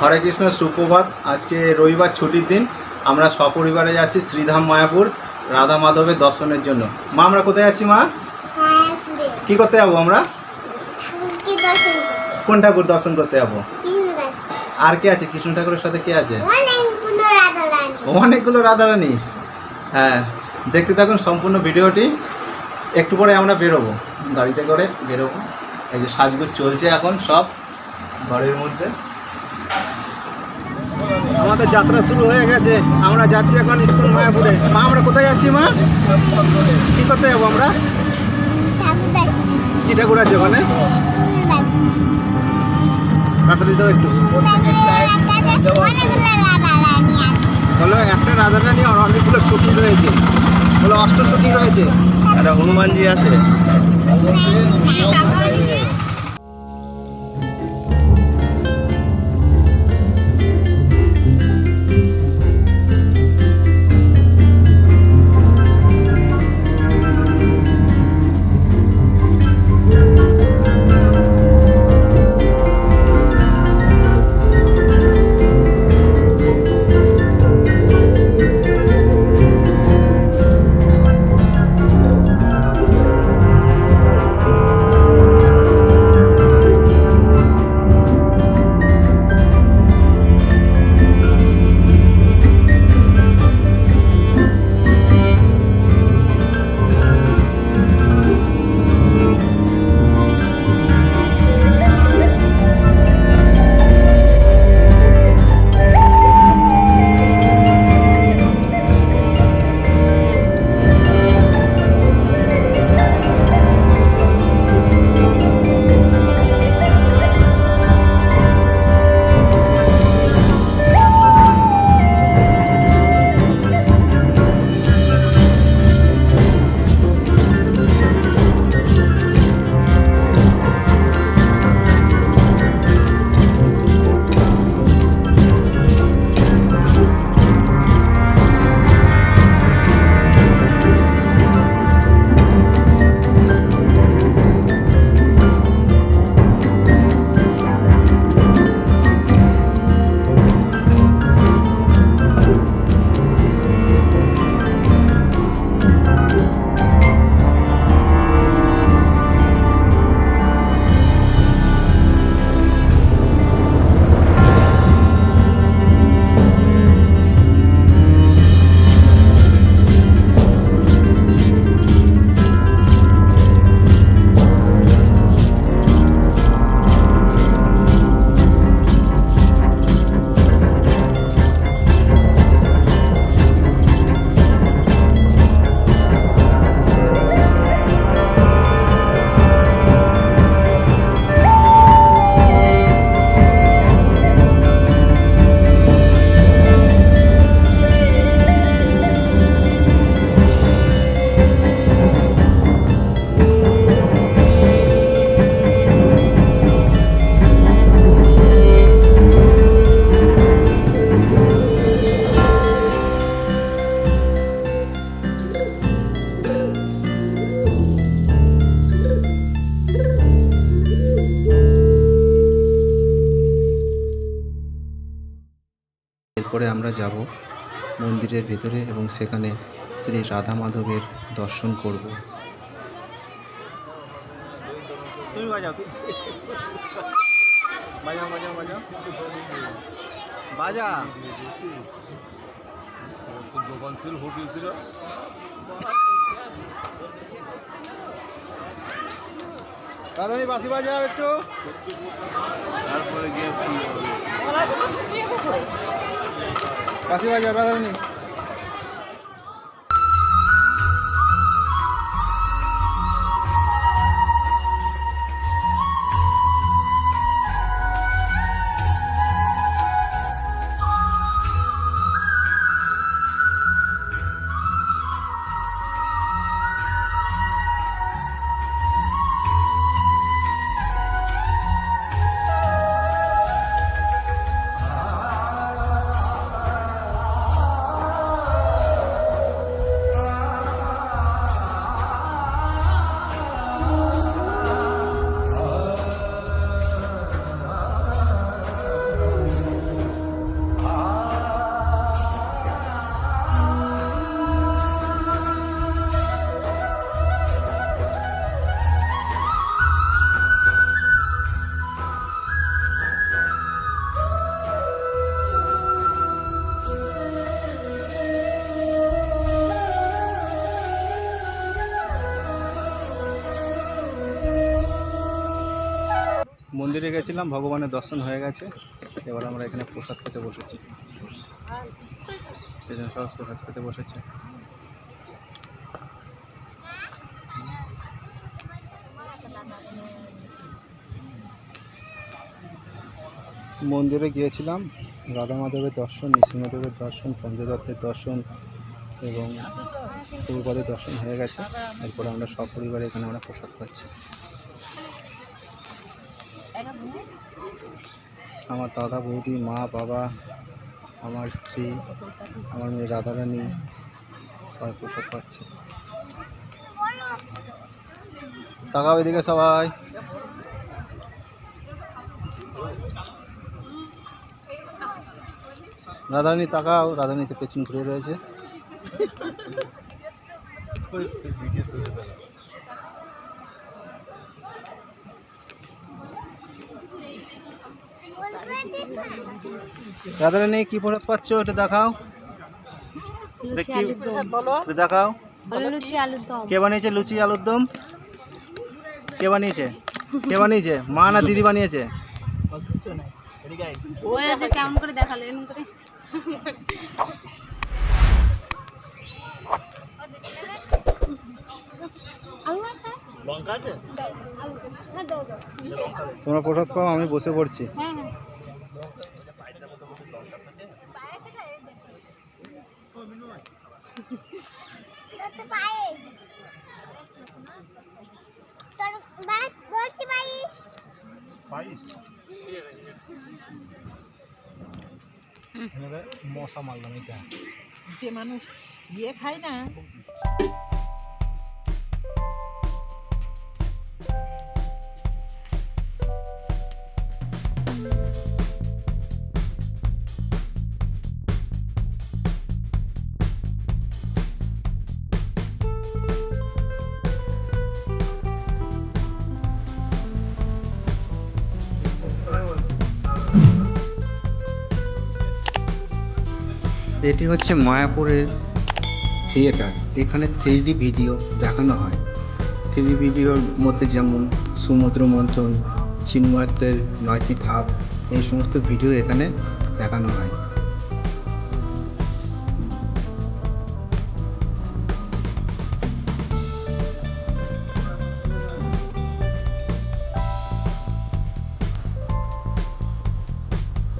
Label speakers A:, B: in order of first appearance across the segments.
A: হরে কৃষ্ণ সুপ্রভাত। আজকে রবিবার ছুটির দিন। আমরা সপরিবারে যাচ্ছি শ্রীধাম মায়াপুর রাধা মাধবের দর্শনের জন্য। মা আমরা কোথায় যাচ্ছি মা? কি করতে যাব আমরা? কোন ঠাকুর দর্শন করতে যাব? আর কে আছে? কৃষ্ণ ঠাকুরের সাথে কে আছে?
B: অনেকগুলো রাধা রানী।
A: অনেকগুলো রাধারানী হ্যাঁ দেখতে থাকুন সম্পূর্ণ ভিডিওটি। একটু পরে আমরা বেরোবো। গাড়িতে করে বেরোবো। এই যে সাজগুজ চলছে এখন সব ঘরের মধ্যে। আমাদের যাত্রা শুরু হয়ে গেছে। আমরা যাচ্ছি এখন স্কুল মায়াপুরে। মা আমরা কোথায় যাচ্ছি মা? কি করতে যাব আমরা?
B: দর্শন
A: ঠাকুর আছে ওখানে? কাটা দিতে হবে একটু।
B: অনেকগুলো রাধা রানী
A: একটা আর অনেকগুলো সখী রয়েছে। বলো অষ্ট সখী রয়েছে। একটা হনুমানজি আছে। এরপরে আমরা যাব মন্দিরের ভেতরে এবং সেখানে শ্রী রাধা মাধবের দর্শন করব। তুমি বাজাও। বাজাও বাজাও বাজাও। বাজা
C: দোকান ছিল হোটেল ছিল।
A: রাধানি বাসি বাজাও একটু।
C: তারপরে গিয়ে
A: বাসি বাজাও রাধারানী
D: গেছিলাম ভগবানের দর্শন হয়ে গেছে। এবার আমরা এখানে প্রসাদ খেতে বসেছি। পেছনে সব প্রসাদ খেতে বসেছে। মন্দিরে গিয়েছিলাম, রাধা মাধবের দর্শন নৃসিংহদেবের দর্শন পঞ্চদত্তের দর্শন এবং পূর্বদের দর্শন হয়ে গেছে। এরপরে আমরা সপরিবারে এখানে আমরা প্রসাদ পাচ্ছি আমার দাদা বৌদি মা বাবা আমার স্ত্রী আমার মেয়ে রাধারানী সবাই প্রসাদ পাচ্ছে। তাকাও এদিকে সবাই। রাধারানী তাকাও রাধারানী তো পেছন ঘুরে রয়েছে। রাধারানী কি প্রসাদ পাচ্ছ? এটা দেখাও। দেখাও।
E: লুচি আলুর দম।
D: কে বানিয়েছে লুচি আলুর দম? কে বানিয়েছে? কে বানিয়েছে? মা না দিদি বানিয়েছে?
E: কেমন করে দেখাল
D: তোমরা প্রসাদ খাও আমি বসে পড়ছি।
E: হ্যাঁ হ্যাঁ।
D: মশা মারলাম এটা
C: যে মানুষ ইয়ে খায় না
D: এটি হচ্ছে মায়াপুরের থিয়েটার এখানে থ্রি ভিডিও দেখানো হয়। থ্রি ভিডিওর মধ্যে যেমন সমুদ্র মন্থন, চিন্ময়ের নয়টি ধাপ, এই সমস্ত ভিডিও এখানে দেখানো হয়।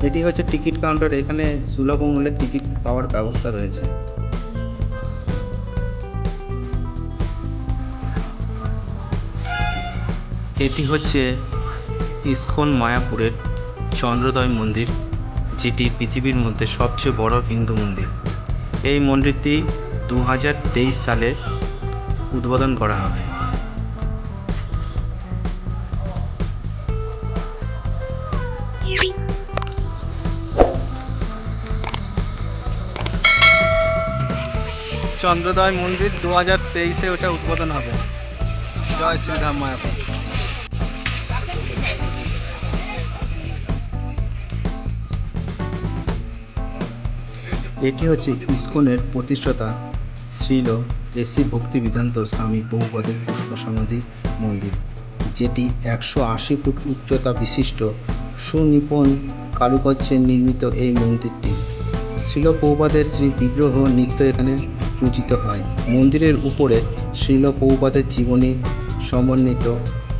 D: এটি হচ্ছে টিকিট কাউন্টার, এখানে সুলভ মূল্যে টিকিট পাওয়ার ব্যবস্থা রয়েছে। এটি হচ্ছে ইস্কন মায়াপুরের চন্দ্রোদয় মন্দির, যেটি পৃথিবীর মধ্যে সবচেয়ে বড় হিন্দু মন্দির। এই মন্দিরটি দু হাজার তেইশ সালে উদ্বোধন করা হয় চন্দ্রোদয় মন্দির দু হাজার তেইশে ওটা উদ্বোধন হবে। জয় শ্রীরাম মায়াপুর। এটি হচ্ছে ইস্কনের প্রতিষ্ঠাতা শ্রীল এসি ভক্তিবিদান্ত স্বামী বহুপদের পুষ্প সমাধি মন্দির, যেটি একশো আশি ফুট উচ্চতা বিশিষ্ট সুনিপুণ কারুকার্যে নির্মিত এই মন্দিরটি। শ্রীল প্রভুপাদের শ্রী বিগ্রহ নিত্য এখানে পূজিত হয়। মন্দিরের উপরে শ্রীল প্রভুপাদের জীবনী সমন্বিত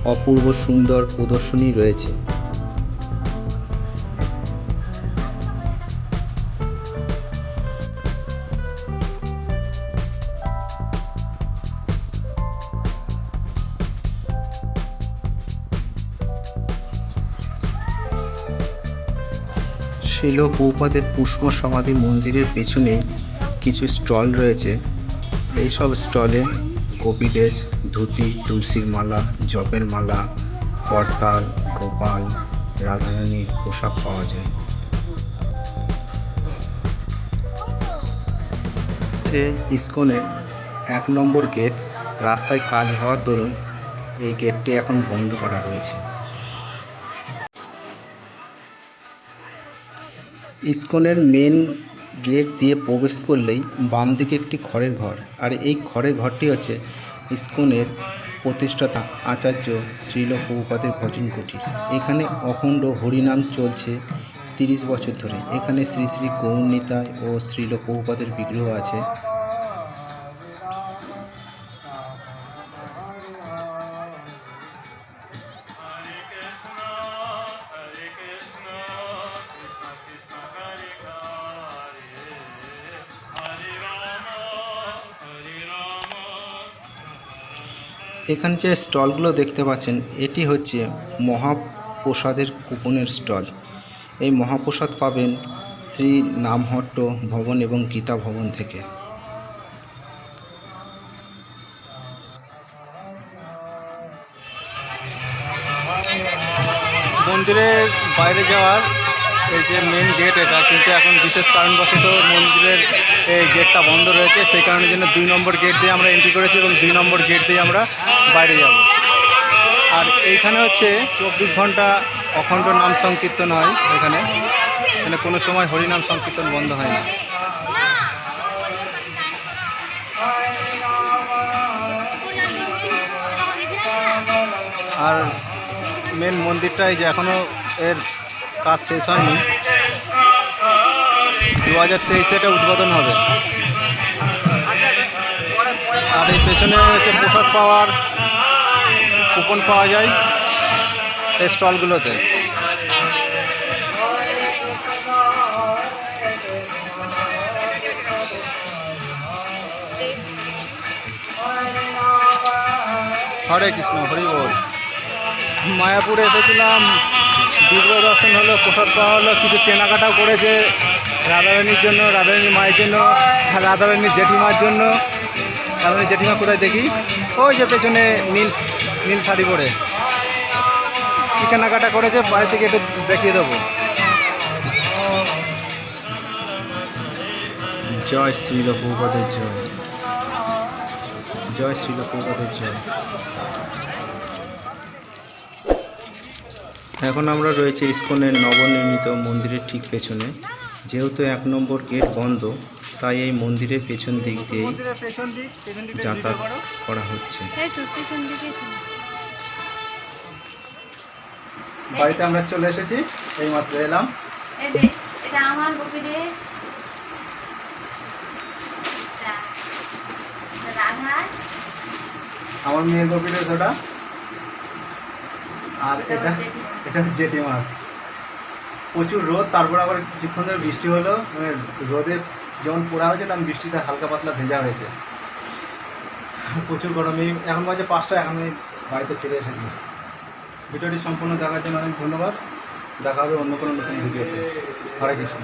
D: অপূর্ব সুন্দর প্রদর্শনী রয়েছে। শিল বহুপাদের পুষ্প সমাধি মন্দিরের পেছনে কিছু স্টল রয়েছে। এইসব স্টলে গোপী ড্রেস, ধুতি, তুলসীর মালা, জপের মালা করতাল গোপাল, রাধারানীর পোশাক পাওয়া যায়। হচ্ছে ইস্কনের এক নম্বর গেট রাস্তায় কাজ হওয়ার দরুন এই গেটটি এখন বন্ধ করা রয়েছে। ইস্কনের মেন গেট দিয়ে প্রবেশ করলেই বাম দিকে একটি খড়ের ঘর। আর এই খড়ের ঘরটি হচ্ছে ইস্কনের প্রতিষ্ঠাতা আচার্য শ্রীল প্রভুপাদের ভজন কুটির। এখানে অখণ্ড হরিনাম চলছে তিরিশ বছর ধরে। এখানে শ্রী শ্রী গৌরনীতায় ও শ্রীল প্রভুপাদের বিগ্রহ আছে। এখানে যে স্টলগুলো দেখতে পাচ্ছেন, এটি হচ্ছে মহাপ্রসাদের কুপনের স্টল। এই মহাপ্রসাদ পাবেন শ্রী নামহট্ট ভবন এবং গীতা ভবন থেকে।
A: মন্দিরের বাইরে যাওয়ার এই যে মেন গেট এটা, কিন্তু এখন বিশেষ কারণবশত মন্দিরের এই গেটটা বন্ধ রয়েছে। সেই কারণের জন্য দুই নম্বর গেট দিয়ে আমরা এন্ট্রি করেছি এবং দুই নম্বর গেট দিয়ে আমরা বাইরে যাব। আর এইখানে হচ্ছে চব্বিশ ঘণ্টা অখণ্ড নাম সংকীর্তন হয় এখানে। এখানে কোনো সময় হরিনাম সংকীর্তন বন্ধ হয় না। আর মেন মন্দিরটাই যে এখনও এর কাজ শেষ হয়নি। দু হাজার তেইশে এটা উদ্বোধন হবে। আর এই পেছনে হচ্ছে পোশাক পাওয়ার, কুপন পাওয়া যায় এই স্টলগুলোতে। হরে কৃষ্ণ, হরি বল। মায়াপুরে এসেছিলাম। বিগ্রহ দর্শন হলো প্রসাদ পাওয়া হলো, কিছু কেনাকাটাও করেছে রাধারানীর জন্য, রাধারানীর মায়ের জন্য, রাধারানীর জেঠিমার জন্য। রাধারানীর জেঠিমা কোথায় দেখি? ওই যে পেছনে নীল নীল শাড়ি পরে। কী কেনাকাটা করেছে? বাড়ি থেকে একটু দেখিয়ে দেবো।
D: জয় শ্রীল প্রভুপাদের জয়। জয় শ্রীল প্রভুপাদের জয়। এখন আমরা রয়েছে ইস্কনের নবনির্মিত মন্দিরের ঠিক পেছনে। যেহেতু এক নম্বর গেট বন্ধ তাই এই মন্দিরের পেছন দিক দিয়েই যাতায়াত করা হচ্ছে।
E: এই তো পেছন দিকে ছিল।
A: বাড়িতে আমরা চলে এসেছি এই মাত্র এলাম।
E: এই যে এটা আমার গোপীদের রাধা
A: আমার মেয়ে কপিটা ওটা। আর এটা এটা হচ্ছে জেঠিমার প্রচুর রোদ তারপর আবার কিছুক্ষণ ধরে বৃষ্টি হলো। মানে রোদে যেমন পোড়া হয়েছে তেমন বৃষ্টিতে হালকা পাতলা ভেজা হয়েছে। প্রচুর গরমে। এখন বাজে পাঁচটা এখন আমি বাড়িতে ফিরে এসেছি। ভিডিওটি সম্পূর্ণ দেখার জন্য অনেক ধন্যবাদ। দেখা হবে অন্য কোনো নতুন ভিডিওতে। হরে কৃষ্ণ।